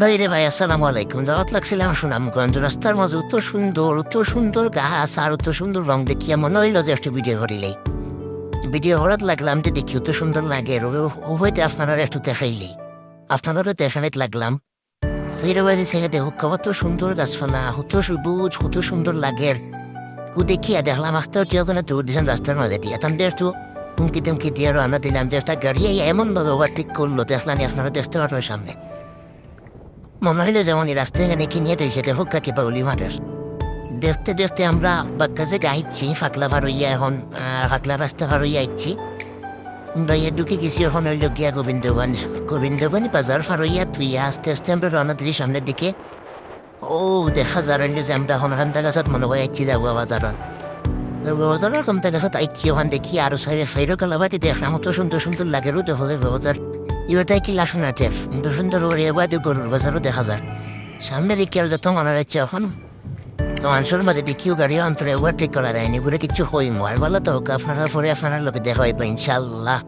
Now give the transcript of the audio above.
ভাই রে ভাই, আসসালামু আলাইকুম। দাওয়াত লাগছিলাম সুনামগঞ্জ রাস্তার মাঝে অত সুন্দর অত সুন্দর গাছ, আর অত সুন্দর রং দেখিয়া মনে হইল যে একটু ভিডিও করিলেই। ভিডিও করার লাগলাম যে দেখি অত সুন্দর লাগে হইতে আপনারা একটু দেখাইলেই। আপনাদেরও দেখানিত লাগলাম। সেইটা বাজে সেখানে দেখো, কত সুন্দর গাছপালা কত সবুজ কত সুন্দর লাগে ও দেখিয়া দেখলাম, আস্তে উঠে ওখানে দৌড় দিয়েছেন রাস্তার মাঝে দিয়ে। তাদের একটু হুমকি তুমকি দিয়ে রান্না দিলাম যে একটা গাড়ি এমনভাবে ওভারটেক করল, দেখলাম আপনারা দেখতে পারবেন সামনে। মনে হইল যেমন এই রাস্তায় এখানে কিনিয়ে দিয়েছে দেখো কাকে পাউলি মাঠের দেখতে দেখতে আমরা বাক্কাজে গাইছি, ফাকলা ভার হইয়া এখন ফাকলা রাস্তা ভার হইয়া আইছি। আমরা ইয়ে ঢুকে গেছি এখন হইল গিয়া গোবিন্দগঞ্জ। গোবিন্দগঞ্জ বাজার ফার হইয়া তুইয়া আস্তে আস্তে আমরা রওনা দিই সামনের দিকে। ও, দেখা যার যে আমরা এখন হান্তা গাছত মনে হয় আইছি যাব বাজারন বাজারের কমতা গাছত আইছি ওখান দেখি আরও সাইডে ফাইরো কালাবাতি দেখলাম অত সুন্দর সুন্দর লাগে রোদ হলে বাজার এবারটাই কি লাসনা টেপ সুন্দর সুন্দর ওর এবারে গরুর বাজারও দেখা যায়। সামনে দিকে আর যত মনে হচ্ছে এখন মানুষের মাঝে দেখিও গাড়ি অন্তরে ওভারটেক করা দেয়নি। ঘুরে কিছু হই মার বলো তো, আপনারা পরে আপনার লোকে দেখা হইব, ইনশাল্লাহ।